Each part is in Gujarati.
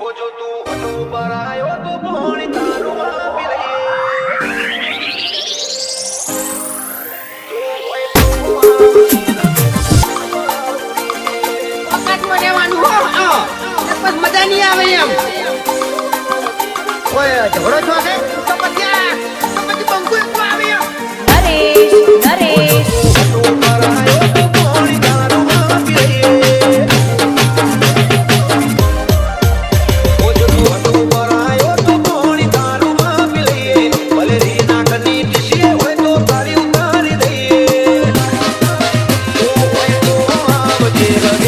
ઓ જો મજા નહીં આવે એમ. કોઈ ઝઘડો છો? કે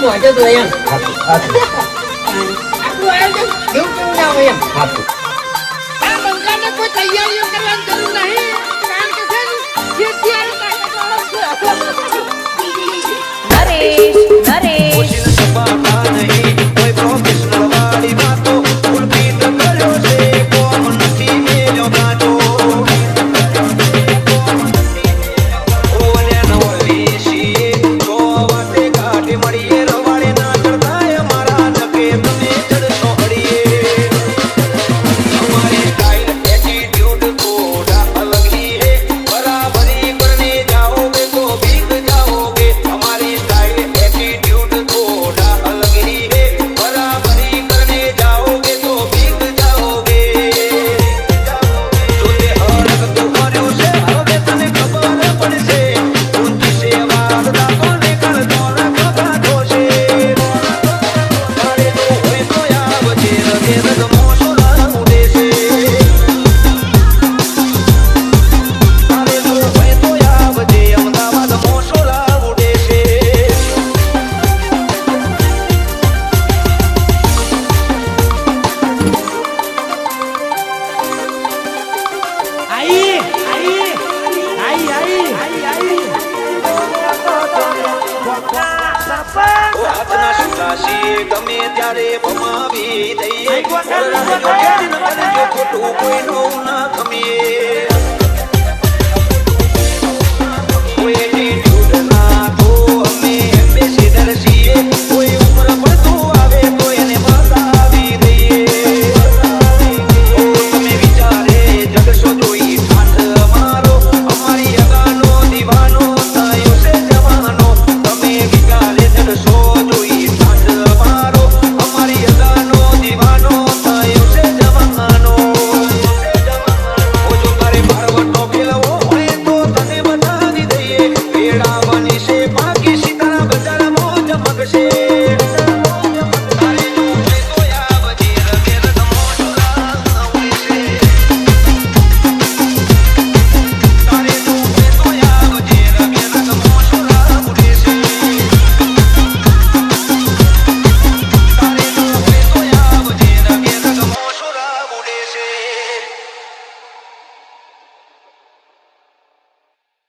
પહોંચ્યો તો એમ. આપણું આયોજન કેવું કેવું ના હોય એમ આ બંકાને કોઈ તૈયારીઓ કરવાની જરૂર નહીં. કારણ કે છે જે ત્યારે નરેશ નરેશ. રાશી ગમે ત્યારે ભમાવી દઈએ. ખોટું કોઈનું ના ગમીએ